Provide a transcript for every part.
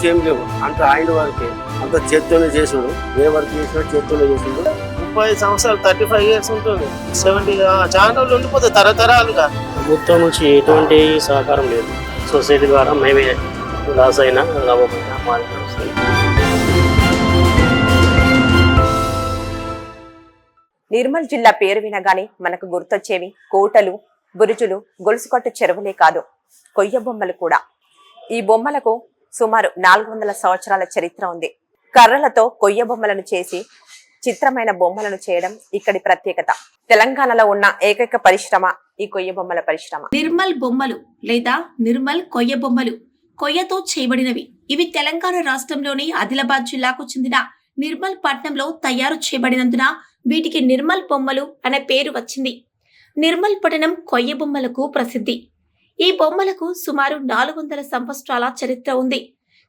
Machineries ఏం లేవు. అంత ఆయన వరకే. అంత చేత్తోనే చేసుడు. ఏ వర్క్ చేసినా చేత్తోనే చేసుడు. ముప్పై సంవత్సరాలు థర్టీ ఫైవ్ ఇయర్స్ ఉంటుంది సెవెంటీ చాలా రోజులు ఉండిపోతుంది తరతరాలుగా. ప్రభుత్వం నుంచి ఎటువంటి సహకారం లేదు. సొసైటీ ద్వారా మేమే లాస్ అయినా లాభమైనా వస్తుంది నిర్మల్ జిల్లా పేరు వినగానే మనకు గుర్తొచ్చేవి కోటలు బురుజులు గొలుసుకట్టు చెరువులే కాదు కొయ్య బొమ్మలు కూడా. ఈ బొమ్మలకు సుమారు నాలుగు వందల సంవత్సరాల చరిత్ర ఉంది. కర్రలతో కొయ్య బొమ్మలను చేసి చిత్రమైన బొమ్మలను చేయడం ఇక్కడి ప్రత్యేకత. తెలంగాణలో ఉన్న ఏకైక పరిశ్రమ ఈ కొయ్య బొమ్మల పరిశ్రమ. నిర్మల్ బొమ్మలు లేదా నిర్మల్ కొయ్య బొమ్మలు కొయ్యతో చేయబడినవి. ఇవి తెలంగాణ రాష్ట్రంలోని ఆదిలాబాద్ జిల్లాకు చెందిన నిర్మల్ పట్నంలో తయారు చేయబడినందున వీటికి నిర్మల్ బొమ్మలు అనే పేరు వచ్చింది. నిర్మల్ పట్టణం కొయ్య బొమ్మలకు ప్రసిద్ధి. ఈ బొమ్మలకు సుమారు నాలుగు వందల సంవత్సరాల చరిత్ర ఉంది.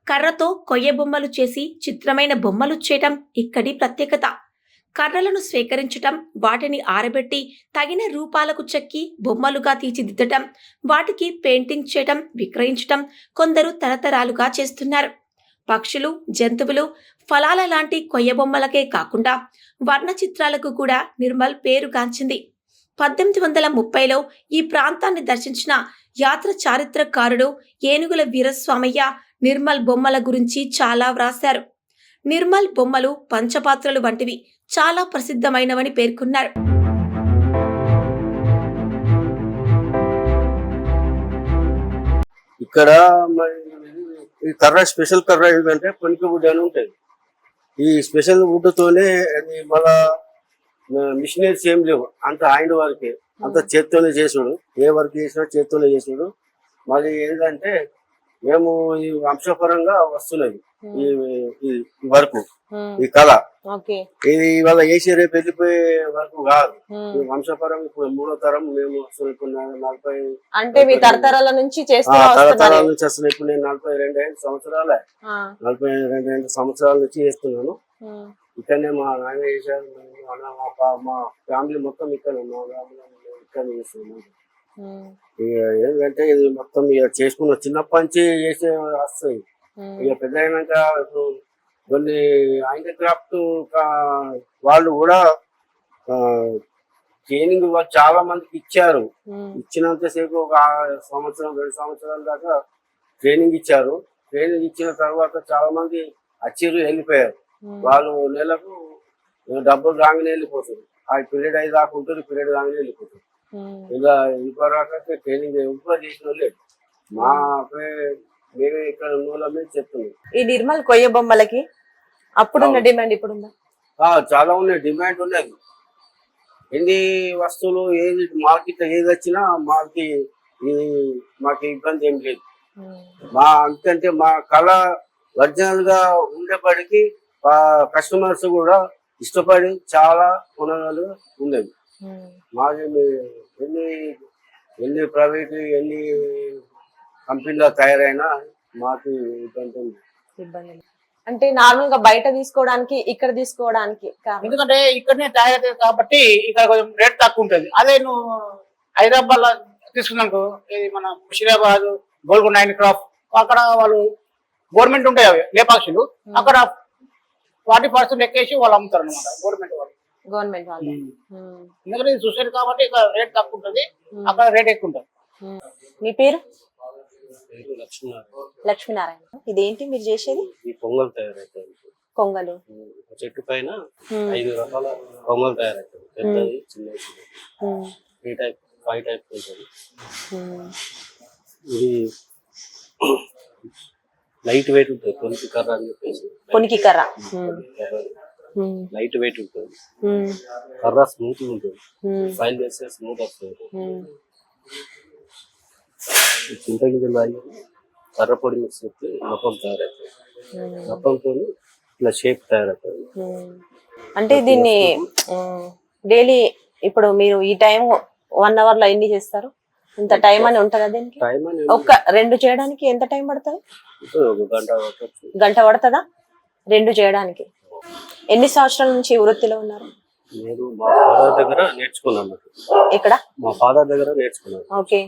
కర్రతో కొయ్య బొమ్మలు చేసి చిత్రమైన బొమ్మలు చేయటం ఇక్కడి ప్రత్యేకత. కర్రలను స్వీకరించటం వాటిని ఆరబెట్టి తగిన రూపాలకు చెక్కి బొమ్మలుగా తీర్చిదిద్దటం వాటికి పెయింటింగ్ చేయటం విక్రయించటం కొందరు తరతరాలుగా చేస్తున్నారు. పక్షులు జంతువులు ఫలాల లాంటి కొయ్య బొమ్మలకే కాకుండా వర్ణ చిత్రాలకు కూడా నిర్మల్ పేరుగాంచింది. పద్దెనిమిది వందల ముప్పైలో ఈ ప్రాంతాన్ని దర్శించిన యాత్ర చారిత్రకారుడు ఏనుగుల వీరస్వామయ్య నిర్మల్ బొమ్మల గురించి చాలా వ్రాశారు. నిర్మల్ బొమ్మలు పంచపాత్రలు వంటివి చాలా ప్రసిద్ధమైనవని పేర్కొన్నారు. ఇక్కడ ఈ కర్ర స్పెషల్ కర్ర ఏంటంటే పొనికి వుడ్ అని ఉంటుంది. ఈ స్పెషల్ వుడ్ తోనే మళ్ళా మిషనరీస్ ఏం లేవు. అంత ఆయన వారికి. అంత చేత్తోనే చేసుడు ఏ వర్క్ చేసినా చేత్తోనే చేసుడు మళ్ళీ ఏంటంటే మేము ఈ వంశపరంగా వస్తున్నది ఈ వరకు ఈ కళ. ఇది ఇవాళ వేసి రేపు వెళ్ళిపోయే వరకు కాదు. ఈ వంశపరం ఇప్పుడు మూడో తరం మేము వస్తున్నాం. ఇప్పుడు నలభై అంటే మీ తరతరాల నుంచి తరతరాల నుంచి వస్తున్నాయి ఇప్పుడు నేను నలభై రెండు ఐదు సంవత్సరాలే నలభై రెండు ఐదు సంవత్సరాల నుంచి చేస్తున్నాను. ఇక్కడనే మా నాయన చేశారు. మా మా ఫ్యామిలీ మొత్తం ఇక్కడ మా ఫ్యామిలీ చేస్తున్నాం ఇక ఏంటంటే ఇది మొత్తం ఇక చేసుకున్న చిన్నప్పటి నుంచి చేసే వస్తాయి ఇక పెద్ద అయినాక ఇప్పుడు కొన్ని హ్యాండిక్రాఫ్ట్ వాళ్ళు కూడా ట్రైనింగ్ చాలా మందికి ఇచ్చారు. ఇచ్చినంతసేపు ఒక సంవత్సరం రెండు సంవత్సరాల దాకా ట్రైనింగ్ ఇచ్చారు. ట్రైనింగ్ ఇచ్చిన తర్వాత చాలా మంది వచ్చిర్రు వెళ్ళిపోయారు. వాళ్ళు నెలకు డబ్బులు రాగానే వెళ్ళిపోతారు. ఆ పీరియడ్ అయి దాకా ఉంటుంది పీరియడ్ రాగానే వెళ్ళిపోతారు ఇలా ఇంకోరాకైతే ట్రైనింగ్ ఎక్కువ చేసిన వాళ్ళే. మా మేమే ఇక్కడ వాళ్ళమే చెప్తున్నాం ఈ నిర్మల్ కొయ్య బొమ్మలకి అప్పుడున్న. డిమాండ్ ఇప్పుడుందా? ఆ, చాలా ఉన్నాయి. డిమాండ్ ఉన్నది ఎన్ని వస్తువులు ఏది మార్కెట్ ఏది వచ్చినా మాకి మాకు ఇబ్బంది ఏం లేదు. మా అంతంటే మా కళ ఒరిజినల్గా ఉండేప్పటికీ కస్టమర్స్ కూడా ఇష్టపడి చాలా కొనగలు ఉన్నది మాది ఎన్ని ఎన్ని ప్రైవేట్ ఎన్ని కంపెనీలో తయారైనా మాకు ఇబ్బంది. అంటే నార్మల్గా బయట తీసుకోవడానికి ఇక్కడ తీసుకోవడానికి? ఎందుకంటే ఇక్కడనే తయారవుతుంది కాబట్టి ఇక్కడ కొంచెం రేట్ తక్కువ ఉంటుంది. అదే నువ్వు హైదరాబాద్లో తీసుకున్నాను ఇది మన ముషిరాబాద్ గోల్కొండ నైన్ క్రాఫ్ట్ అక్కడ వాళ్ళు గవర్నమెంట్ ఉంటాయి అవి లేపాక్షులు. అక్కడ ఫార్టీ పర్సెంట్ ఎక్కేసి వాళ్ళు అమ్ముతారు అనమాట గవర్నమెంట్ గవర్నమెంట్ వాళ్ళు. ఎందుకంటే ఇది కాబట్టి ఇక్కడ రేట్ తక్కువ ఉంటుంది. అక్కడ రేట్ ఎక్కువ ఉంటుంది. మీ పేరు? లక్ష్మీనారాయణ. లక్ష్మీనారాయణ. ఇదేంటి మీరు చేసేది? ఈ పొంగల్ తయారవుతాయి కొంగలు చెట్టు పైన. ఐదు రకాల పొంగల్ తయారవుతాయి పెద్దది చిన్నది. త్రీ టైప్ ఫైవ్ టైప్ ఉంటుంది. ఉమ్. ఇది లైట్ వెయిట్ ఉంటుంది. కొనికి కర్ర అని చెప్పేసి. పొనికి కర్ర. లైట్ వెయిట్ ఉంటుంది. కర్ర స్మూత్ ఉంటుంది. ఫైల్ చేస్తే స్మూత్ వస్తుంది. ఉమ్. చింతగింజలు తాగి కర్ర పొడి మిక్స్ చేస్తే నప్పం తయారవుతుంది. నప్పంతో ఇట్లా షేప్ తయారవుతుంది. అంటే దీన్ని డైలీ ఇప్పుడు మీరు ఈ టైం వన్ అవర్లో ఎన్ని చేస్తారు? ఇంత టైం అని ఉంటుందా దీనికి? ఒక్క రెండు చేయడానికి ఎంత టైం పడుతుంది? గంట పడుతుందా? రెండు చేయడానికి. ఎన్ని సంవత్సరాల నుంచి వృత్తిలో ఉన్నారు? నేను మా ఫాదర్ దగ్గర నేర్చుకున్నాను. ఇక్కడ మా ఫాదర్ దగ్గర నేర్చుకున్నాను. ఓకే.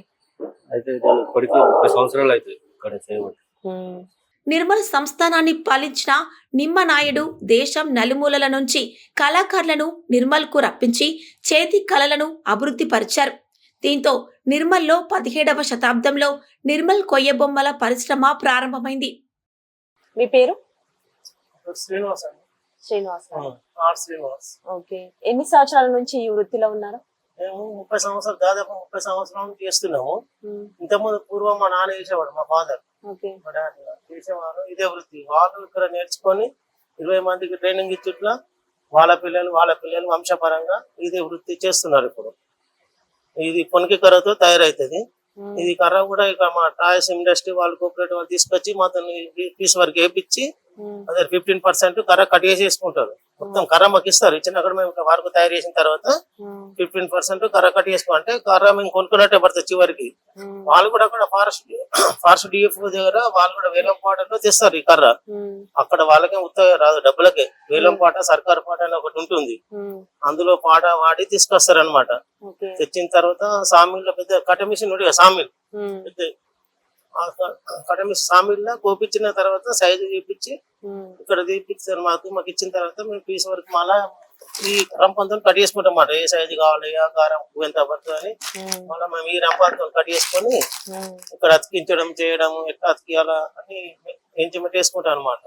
అయితే నేను ఇప్పటికీ ముప్పై సంవత్సరాలు అవుతాయి ఇక్కడ చేయబట్టి. ఉమ్. నిర్మల్ సంస్థానాన్ని పాలించిన నిమ్మనాయుడు దేశం నలుమూలల నుంచి కళాకారులను నిర్మల్కు రప్పించి చేతి కళలను అభివృద్ధి పరిచారు. దీంతో నిర్మల్లో పదిహేడవ శతాబ్దంలో నిర్మల్ కొయ్య బొమ్మల పరిశ్రమ ప్రారంభమైంది. మీ పేరు? శ్రీనివాస్ అండి శ్రీనివాస్ గారు. ఆర్ శ్రీనివాస్. ఓకే. ఎన్ని సంవత్సరాల నుంచి ఈ వృత్తిలో ఉన్నారు? మేము ముప్పై సంవత్సరాలు దాదాపు ముప్పై సంవత్సరాల నుంచి చేస్తున్నాము ఇంతకుముందు పూర్వం మా నాన్న చేసేవాడు మా ఫాదర్. మా డాడీ చేసేవారు. ఇదే వృత్తి. వాళ్ళు ఇక్కడ నేర్చుకొని ఇరవై మందికి ట్రైనింగ్ ఇచ్చుట్లా వాళ్ళ పిల్లలు వాళ్ళ పిల్లలు వంశపరంగా ఇదే వృత్తి చేస్తున్నారు ఇప్పుడు. ఇది పొనికి కర్రతో తయారవుతుంది ఉమ్, ఇది కర్ర కూడా ఇక మా టాయ్స్ ఇండస్ట్రీ వాళ్ళు కోఆపరేటివ్ వాళ్ళు తీసుకొచ్చి మాతో పీస్ వరకు వేపించి ఉమ్, అదే ఫిఫ్టీన్ పర్సెంట్ కర్ర కట్ చేసేసుకుంటారు. మొత్తం కర్ర మాకు ఇస్తారు. ఇచ్చిన అక్కడ మేము వరకు తయారు చేసిన తర్వాత ఫిఫ్టీన్ పర్సెంట్ కర్ర కట్ చేసుకో అంటే కర్ర మేము కొనుక్కున్నట్టే పడుతుంది చివరికి. వాళ్ళు కూడా అక్కడ ఫారెస్ట్ ఫారెస్ట్ డిఎఫ్ దగ్గర వాళ్ళు కూడా వేలం పాటలో తెస్తారు ఈ కర్ర. అక్కడ వాళ్ళకే ఉత్తగా రాదు డబ్బులకే. వేలం పాట సర్కారు పాట అని ఒకటి ఉంటుంది. అందులో పాట వాడి తీసుకొస్తారు అనమాట తెచ్చిన తర్వాత సామిల్ పెద్ద కట్ట మిషన్ కదా సామిల్ పెద్ద ఆ క- కట్ట మిషన్ సామిల్ కోపించిన తర్వాత సైజు చూపించి ఇక్కడ తీపిస్తారు మాకు మాకు ఇచ్చిన తర్వాత మేము పీస్ వరకు మళ్ళా ఈ రంపంతో కట్ చేసుకుంటాం అన్నమాట ఏ సైజు కావాలి ఆ కారం ఎంత పడుతుంది అని. మళ్ళీ మేము ఈ రంపంతో కట్ చేసుకొని ఇక్కడ అతికించడం చేయడం ఎట్లా అతికియాలా అని ఎంచిమెంట్ వేసుకుంటాం అనమాట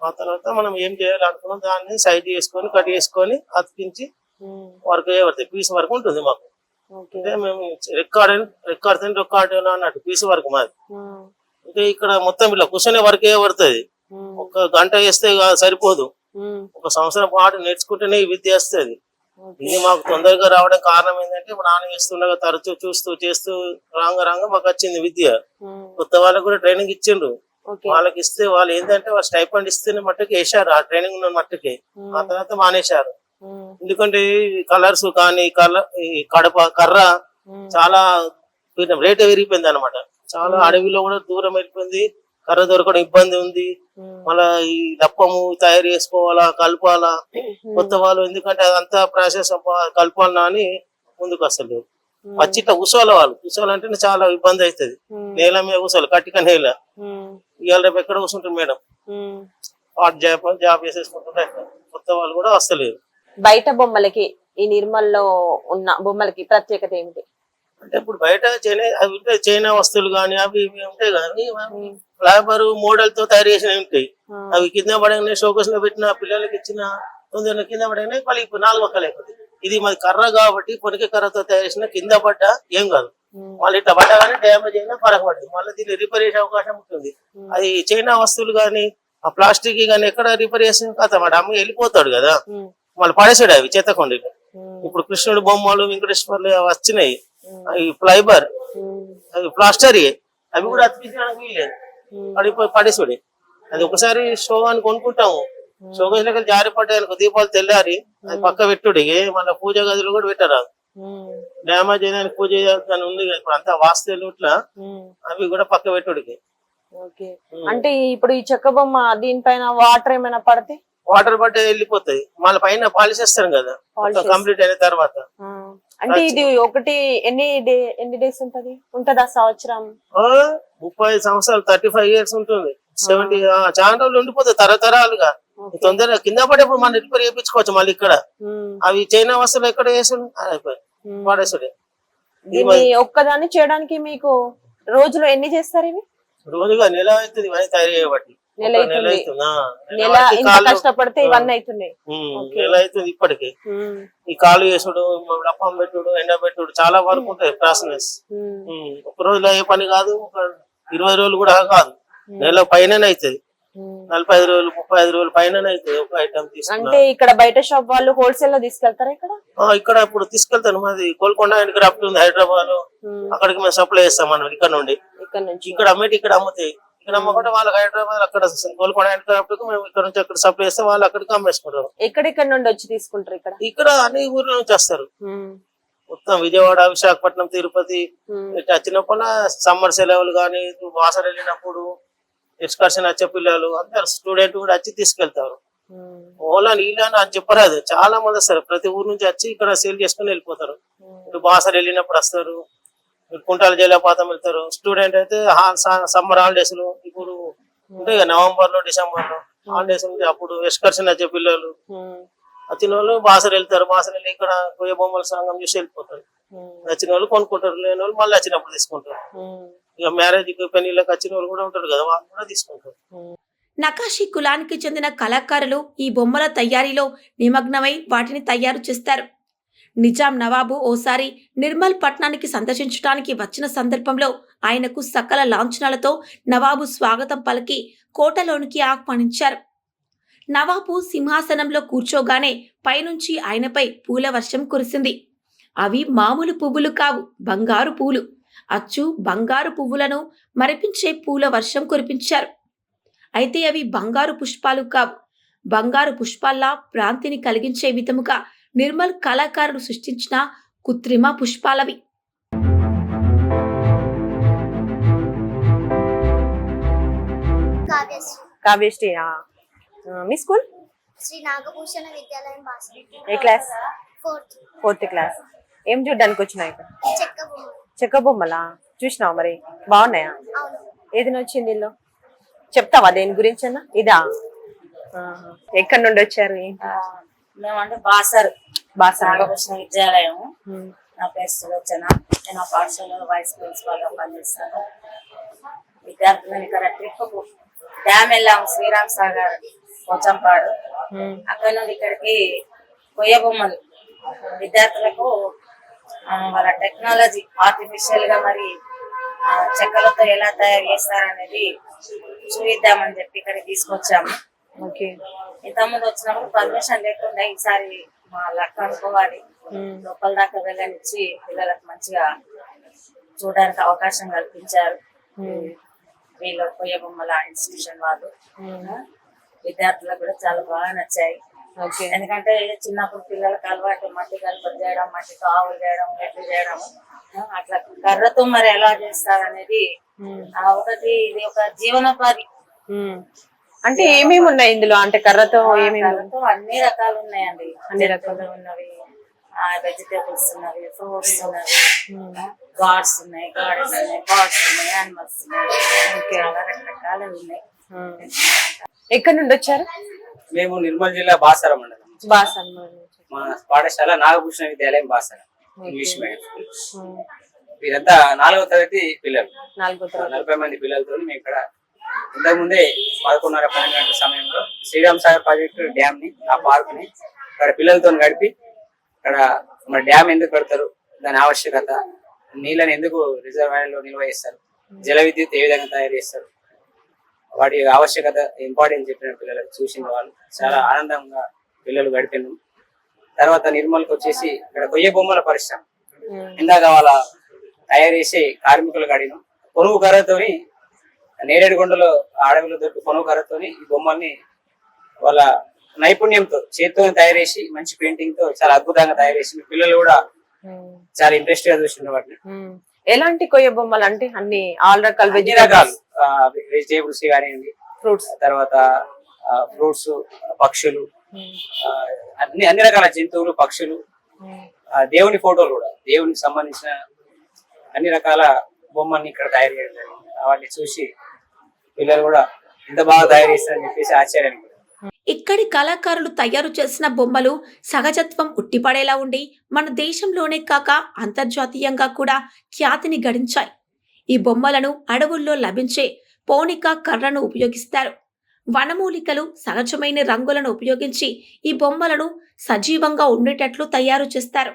ఆ తర్వాత మనం ఏం చేయాలనుకున్నాం దాన్ని సైజ్ చేసుకొని కట్ చేసుకొని అతికించి వర్క్ చేయబడుతుంది పీస్ వరకు ఉంటుంది మాకు. అంటే మేము రికార్డ్ రికార్డ్ రికార్డ్ అన్నట్టు పీస్ వరకు మాది. అంటే ఇక్కడ మొత్తం ఇలా కూర్చొని వర్క్ చేయబడుతుంది ఉమ్, ఒక గంట వేస్తే సరిపోదు. ఒక సంవత్సరం పాటు నేర్చుకుంటేనే విద్య వస్తుంది. ఇది మాకు తొందరగా రావడం కారణం ఏంటంటే నాన్న చేస్తుండగా తరచూ చూస్తూ చేస్తూ రాంగ రాంగ మాకు వచ్చింది విద్య. కొత్త వాళ్ళకు కూడా ట్రైనింగ్ ఇచ్చిండ్రు. వాళ్ళకి ఇస్తే వాళ్ళు ఏంటంటే వాళ్ళు స్టైఫండ్ ఇస్తేనే మట్టుకు వేసారు ఆ ట్రైనింగ్ ఉన్న మట్టుకి. ఆ తర్వాత మానేశారు. ఎందుకంటే కలర్స్ కానీ కలర్ ఈ కడప కర్ర చాలా రేట్ పెరిగిపోయింది అనమాట చాలా అడవిలో కూడా దూరం వెళ్ళిపోయింది కర్ర దొరకడం ఇబ్బంది ఉంది. మళ్ళా ఈ దప్పము తయారు చేసుకోవాలా కలపాలా? కొత్త వాళ్ళు ఎందుకంటే అదంతా ప్రాసెస్ కలపాలనా అని ముందుకు వస్తలేదు వచ్చి ఇట్లా కూర్చోవాలి వాళ్ళు. కూర్చోవాలంటే చాలా ఇబ్బంది అవుతుంది. నేల మీద కూర్చోవాలి కట్టిక నేల. ఇవాళ రేపు ఎక్కడ కూర్చుంటారు మేడం? జాబ్ జాబ్ చేసేసుకుంటుంటే కొత్త వాళ్ళు కూడా వస్తలేరు. బయట బొమ్మలకి ఈ నిర్మల్లో ఉన్న బొమ్మలకి ప్రత్యేకత ఏమిటి? అంటే ఇప్పుడు బయట చైనా అవి ఉంటాయి చైనా వస్తువులు కానీ అవి ఇవి ఉంటాయి కానీ ఫ్లైబర్ మోడల్తో తయారు చేసినవి ఉంటాయి. అవి కింద పడగానే షోకేస్లో పెట్టిన పిల్లలకి ఇచ్చిన తొందరగా కింద పడగానే మళ్ళీ ఇప్పుడు నాలుగు ఒక్కలు అయిపోతుంది ఇది మాది కర్ర కాబట్టి పొనికి కర్రతో తయారు చేసిన కింద పడ్డ ఏం కాదు. మళ్ళీ ఇట్లా పడ్డగానే డ్యామేజ్ అయినా ఫరక పడుతుంది మళ్ళీ దీన్ని రిపేర్ చేసే అవకాశం ఉంటుంది. అది చైనా వస్తువులు కానీ ఆ ప్లాస్టిక్ కానీ ఎక్కడ రిపేర్ చేసిన కథ మా అమ్మ వెళ్ళిపోతాడు కదా. మళ్ళీ పడేసాడు అవి చెత్తకొండ ఉమ్, ఇప్పుడు కృష్ణుడు బొమ్మలు వెంకటేశ్వర్లు అవి వచ్చినాయి. అవి ఫ్లైబర్ అవి ప్లాస్టర్. అవి కూడా అతికించడానికి వీల్లేదు. పడిపోయి పడేసుడే అది ఒకసారి షో అని కొనుక్కుంటాము షో గదిలోకి జారి పడ్డాయి దీపాలు తెల్లారి అది పక్క పెట్టుడు. మళ్ళీ పూజ గదిలో కూడా పెట్టరా డ్యామేజ్ అయిన పూజ చేయాలని ఉంది ఇప్పుడు అంతా వాస్తేలు ఇట్లా అవి కూడా పక్క పెట్టుడికి. ఓకే. అంటే ఇప్పుడు ఈ చెక్క బొమ్మ దీనిపైన వాటర్ ఏమైనా పడితే? వాటర్ పడ్డ వెళ్ళిపోతాయి. మళ్ళీ పైన పాలిష్ చేస్తాం కదా. కంప్లీట్ అయిన తర్వాత. అంటే ఇది ఒకటి ఎన్ని డే ఎన్ని డేస్ ఉంటది? ఉంటదా సంవత్సరం? ముప్పై సంవత్సరాలు థర్టీ ఫైవ్ ఇయర్స్ ఉంటుంది. సెవెంటీ చాలా రోజులు ఉండిపోతాయి తరతరాలుగా. తొందరగా కింద పడేప్పుడు మనం రిపేర్ చేయించుకోవచ్చు మళ్ళీ ఇక్కడ. అవి చైనా వస్తువులు ఎక్కడ వేసాడు దీన్ని ఒక్కదాన్ని చేయడానికి మీకు రోజులో ఎన్ని చేస్తారు ఇవి? రోజుగా నెల అవుతుంది తయారు చేయబట్టి. నెల అవుతుంది. నెల ఇంత కష్టపడితే ఇవన్నీ అవుతున్నాయి. నెల అవుతుంది ఇప్పటికి. ఈ కాలు వేసుడు రప్పం పెట్టుడు ఎండ పెట్టుడు చాలా వరకు ఉంటాయి ప్రాసెస్ ఒక రోజులో ఏ పని కాదు ఒక ఇరవై రోజులు కూడా కాదు. నెల పైననే అవుతుంది. నలభై ఐదు రోజులు ముప్పై ఐదు రోజులు పైననే అవుతుంది ఒక ఐటమ్ అంటే ఇక్కడ బయట షాప్ వాళ్ళు హోల్సేల్లో తీసుకెళ్తారా ఇక్కడ? ఇక్కడ ఇప్పుడు తీసుకెళ్తాను. మాది గోల్కొండ అండ్ క్రాఫ్ట్ ఉంది హైదరాబాద్ ఉమ్, అక్కడికి మేము సప్లై చేస్తాం మనం ఇక్కడ నుండి. ఇక్కడ నుంచి. ఇక్కడ అమ్మేటి ఇక్కడ అమ్ముతాయి. ఇక్కడ అమ్మకుంటే వాళ్ళకి హైదరాబాద్ అక్కడ గోల్కొండ అండ్ క్రాఫ్ట్కు మేము ఇక్కడ నుంచి అక్కడ సప్లై చేస్తే వాళ్ళు అక్కడికి అమ్మేసుకుంటారు. ఎక్కడెక్కడ నుండి వచ్చి తీసుకుంటారు ఇక్కడ? ఇక్కడ అన్ని ఊర్ల నుంచి వస్తారు. మొత్తం విజయవాడ విశాఖపట్నం తిరుపతి ఇట్లా వచ్చినప్పుడు సమ్మర్ సెలవులు కానీ వాసన వెళ్ళినప్పుడు ఎక్స్కర్షన్ వచ్చే పిల్లలు అందరు స్టూడెంట్ కూడా వచ్చి తీసుకెళ్తారు. ఓలా నీళ్ళ అని చెప్పరాదు. చాలా మంది వస్తారు. ప్రతి ఊరు నుంచి వచ్చి ఇక్కడ సేల్ చేసుకుని వెళ్ళిపోతారు. ఇటు బాసర వెళ్ళినప్పుడు వస్తారు. కుంటాల జలపాతం వెళ్తారు. స్టూడెంట్ అయితే సమ్మర్ హాలిడేస్లో ఇప్పుడు ఉంటాయి కదా నవంబర్లో డిసెంబర్లో హాలిడేస్ ఉంటే అప్పుడు ఎక్స్కర్షన్ వచ్చే పిల్లలు. వచ్చిన వాళ్ళు బాసర వెళ్తారు. బాసర వెళ్ళి ఇక్కడ కొయ్య బొమ్మల సంఘం చూసి వెళ్ళిపోతారు. వచ్చిన వాళ్ళు కొనుక్కుంటారు. లేని వాళ్ళు మళ్ళీ వచ్చినప్పుడు తీసుకుంటారు. ఇక మ్యారేజ్ పెళ్ళిళ్ళకి వచ్చిన వాళ్ళు కూడా ఉంటారు కదా వాళ్ళు కూడా తీసుకుంటారు. నకాషి కులానికి చెందిన కళాకారులు ఈ బొమ్మల తయారీలో నిమగ్నమై వాటిని తయారు చేస్తారు. నిజాం నవాబు ఓసారి నిర్మల్ పట్నానికి సందర్శించడానికి వచ్చిన సందర్భంలో ఆయనకు సకల లాంఛనాలతో నవాబు స్వాగతం పలికి కోటలోనికి ఆహ్వానించారు. నవాబు సింహాసనంలో కూర్చోగానే పైనుంచి ఆయనపై పూల వర్షం కురిసింది. అవి మామూలు పువ్వులు కావు బంగారు పూలు. అచ్చు బంగారు పువ్వులను మరిపించే పూల వర్షం కురిపించారు. అయితే అవి బంగారు పుష్పాలు కావు. బంగారు పుష్పాల్లా భ్రాంతిని కలిగించే విధముగా నిర్మల్ కళాకారులు సృష్టించిన కృత్రిమ పుష్పాలవి. కావ్యశ్రీ మీ స్కూల్? శ్రీ నాగభూషణ విద్యాలయం ఏ క్లాస్? ఫోర్త్. క్లాస్. ఏం చూడ్డానికి వచ్చినావు ఇక్కడ? చెక్క బొమ్మలా చూసినావు మరి? బాగున్నాయా? అవును. ఏది నచ్చింది ఇల్లు చెప్తావా దేని గురించి అన్న? ఇదా. ఎక్కడి నుండి వచ్చారు ఏంటి? మేమంటే బాసర్. బాసర. నాగభూషణ విద్యాలయం. నా పేరు సులోచన. నేను ఆ పాఠశాలలో వైస్ ప్రిన్సిపాల్గా పనిచేస్తాను. విద్యార్థులను ఇక్కడ ట్రిప్ డ్యామ్ వెళ్ళాము శ్రీరామ్ సాగర్ పోచంపాడు. అక్కడ నుండి ఇక్కడికి కొయ్య బొమ్మలు విద్యార్థులకు వాళ్ళ టెక్నాలజీ ఆర్టిఫిషియల్గా మరి చెక్కలతో ఎలా తయారు చేస్తారనేది చూపిద్దామని చెప్పి ఇక్కడికి తీసుకొచ్చాము. ఇంతకుముందు వచ్చినప్పుడు పర్మిషన్ లేకుండా ఈసారి మా లక్ అనుకోవాలి. లోపల దాకా వెళ్ళనిచ్చి పిల్లలకు మంచిగా చూడడానికి అవకాశం కల్పించారు. వీళ్ళు కొయ్య బొమ్మల ఇన్స్టిట్యూషన్ వాళ్ళు. విద్యార్థులకు కూడా చాలా బాగా నచ్చాయి ఎందుకంటే చిన్నప్పుడు పిల్లలకు అలవాటు మట్టి కలుపలు చేయడం మట్టితో ఆవులు చేయడం గడ్డి చేయడం అట్లా కర్రతో మరి ఎలా చేస్తారు అనేది ఒకటి ఇది ఒక జీవనోపాధి. అంటే ఏమేమి ఉన్నాయి ఇందులో? అంటే కర్రతో ఏమేమి అన్ని రకాలు ఉన్నాయండి. అన్ని రకాలు. ఉన్నవి వెజిటేబుల్స్ ఉన్నవి ఫ్రూట్స్ ఉన్నవి. గాడ్స్ ఉన్నాయి గాడెస్ ఉన్నాయి బర్డ్స్ ఉన్నాయి యానిమల్స్ ఉన్నాయి. చాలా రకరకాలు ఉన్నాయి. ఎక్కడి నుండి వచ్చారు? మేము నిర్మల్ జిల్లా బాసర మండలం. మా పాఠశాల నాగభూషణ విద్యాలయం బాసర ఇంగ్లీష్ మీడియం. వీరంతా నాలుగవ తరగతి పిల్లలు. నాలుగో తరగతి. నలభై మంది పిల్లలతో మేము ఇక్కడ ఇంతకు ముందే పదకొండున్నర పన్నెండు గంటల సమయంలో శ్రీరామ్ సాగర్ ప్రాజెక్టు డ్యామ్ని ఆ పార్క్ని ఇక్కడ పిల్లలతో గడిపి ఇక్కడ మన డ్యామ్ ఎందుకు కడతారు దాని ఆవశ్యకత నీళ్ళని ఎందుకు రిజర్వాయర్లో నిల్వ చేస్తారు జల విద్యుత్ ఏ విధంగా తయారు చేస్తారు వాటి ఆవశ్యకత ఇంపార్టెంట్ చెప్పిన పిల్లలకు చూసిన వాళ్ళు చాలా ఆనందంగా పిల్లలు గడిపారు తర్వాత నిర్మల్కి వచ్చేసి ఇక్కడ కొయ్య బొమ్మల పరిశ్రమ. ఇందాక వాళ్ళ తయారు చేసే కార్మికులు కడిగిన. పొనుగు కర్రతోని నేరేడు కొండలో అడవిలో దొరికి కర్రతోని ఈ బొమ్మల్ని వాళ్ళ నైపుణ్యంతో చేతితో తయారు చేసి మంచి పెయింటింగ్తో చాలా అద్భుతంగా తయారు చేసి పిల్లలు కూడా. చాలా ఇంట్రెస్ట్గా చూసిన వాటిని. ఎలాంటి కొయ్య బొమ్మలు అంటే అన్ని ఆల్ రకాల రకాలు. వెజిటేబుల్స్ కానివ్వండి ఫ్రూట్స్ తర్వాత ఫ్రూట్స్ పక్షులు అన్ని అన్ని రకాల జంతువులు పక్షులు ఆ, దేవుని ఫోటోలు కూడా. దేవునికి సంబంధించిన అన్ని రకాల బొమ్మల్ని ఇక్కడ తయారు చేయడం. వాటిని చూసి పిల్లలు కూడా ఇంత బాగా తయారు చేస్తారని చెప్పేసి ఆశ్చర్యం ఇక్కడి కళాకారులు తయారు చేసిన బొమ్మలు సహజత్వం ఉట్టిపడేలా ఉండి మన దేశంలోనే కాక అంతర్జాతీయంగా కూడా ఖ్యాతిని గడించాయి. ఈ బొమ్మలను అడవుల్లో లభించే పోనిక కర్రను ఉపయోగిస్తారు. వనమూలికలు సహజమైన రంగులను ఉపయోగించి ఈ బొమ్మలను సజీవంగా ఉండేటట్లు తయారు చేస్తారు.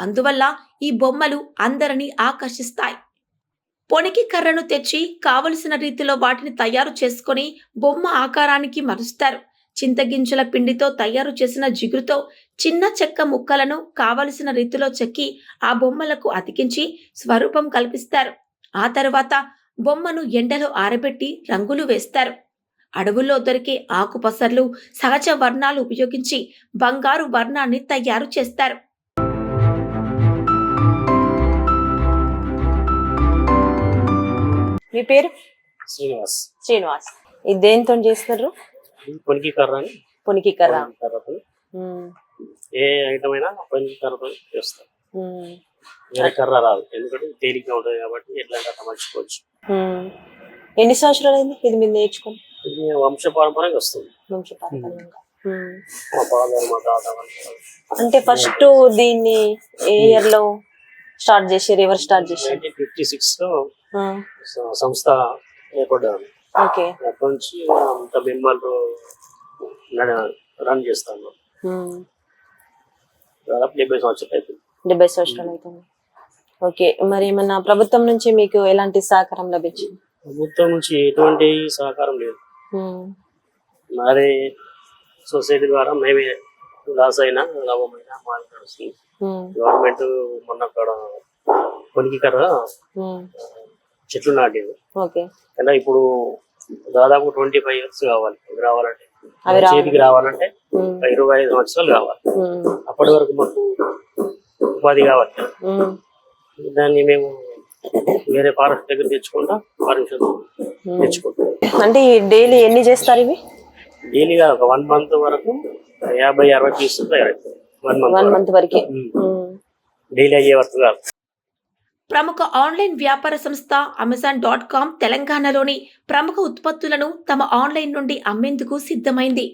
అందువల్ల ఈ బొమ్మలు అందరినీ ఆకర్షిస్తాయి. పొనికి కర్రను తెచ్చి కావలసిన రీతిలో వాటిని తయారు చేసుకొని బొమ్మ ఆకారానికి మరుస్తారు. చింతగింజల పిండితో తయారు చేసిన జిగురుతో చిన్న చెక్క ముక్కలను కావలసిన రీతిలో చెక్కి ఆ బొమ్మలకు అతికించి స్వరూపం కల్పిస్తారు. ఆ తర్వాత బొమ్మను ఎండలో ఆరబెట్టి రంగులు వేస్తారు. అడవుల్లో దొరికే ఆకుపసర్లు సహజ వర్ణాలు ఉపయోగించి బంగారు వర్ణాన్ని తయారు చేస్తారు. మీ పేరు? శ్రీనివాస్. శ్రీనివాస్. ఇది దేనితో చేస్తారు పొనికి కర్ర అని. పొనికి కర్ర. కర్రతో. ఏ ఐటమ్ అయినా పొనికి కర్రతో చేస్తారు. ఉమ్. వేరే కర్ర రాదు. ఎందుకంటే తేలిగ్గా ఉంటుంది కాబట్టి ఎట్లా మర్చిపోవచ్చు. ఎన్ని సంవత్సరాలు అయింది ఇది మీరు నేర్చుకుని? ఇది వంశ పారంపర్యంగా వస్తుంది. వంశపారంపర్యంగా. ఉమ్. మా ఫాదర్ మా తాత అంటే ఫస్ట్ దీన్ని ఏ ఇయర్లో స్టార్ట్ చేసారు ఎవరు స్టార్ట్ చేసారు నైన్టీన్ ఫిఫ్టీ సిక్స్లో సంస్థ ఏర్పడ్డాను ఓకే. అప్పటి నుంచి అంత మెంబర్లు రన్ చేస్తాను. దాదాపు డెబ్బై సంవత్సరాలు అయిపోయింది. డెబ్బై సంవత్సరాలు అవుతుంది ఓకే. మరి ఏమన్నా ప్రభుత్వం నుంచి మీకు ఎలాంటి సహకారం లభించింది? ప్రభుత్వం నుంచి ఎటువంటి సహకారం లేదు. మాదే సొసైటీ ద్వారా మేమే లాస్ అయినా లాభమైనా మాది నడుస్తుంది. గవర్నమెంట్ మొన్న అక్కడ కొనికి కర్ర ఉమ్. చెట్లు నాటేది. కానీ ఇప్పుడు దాదాపు ట్వంటీ ఫైవ్ ఇయర్స్ కావాలి రావాలంటే. చేతికి రావాలంటే ఇరవై ఐదు సంవత్సరాలు కావాలి. అప్పటి వరకు మాకు ఉపాధి కావాలి. దాన్ని మేము వేరే ఫారెస్ట్ దగ్గర తెచ్చుకుంటా పర్మిషన్ తెచ్చుకుంటాం. అంటే డైలీ ఎన్ని చేస్తారు ఇవి? డైలీగా ఒక వన్ మంత్ వరకు యాభై అరవై పీసులు తయారవుతాయి. వన్ వన్ మంత్ మంత్ వరకు. డైలీ అయ్యే వరకు కాదు. ప్రముఖ ఆన్లైన్ వ్యాపార సంస్థ అమెజాన్ డాట్ కామ్ తెలంగాణలోని ప్రముఖ ఉత్పత్తులను తమ ఆన్లైన్ నుండి అమ్మేందుకు సిద్ధమైంది.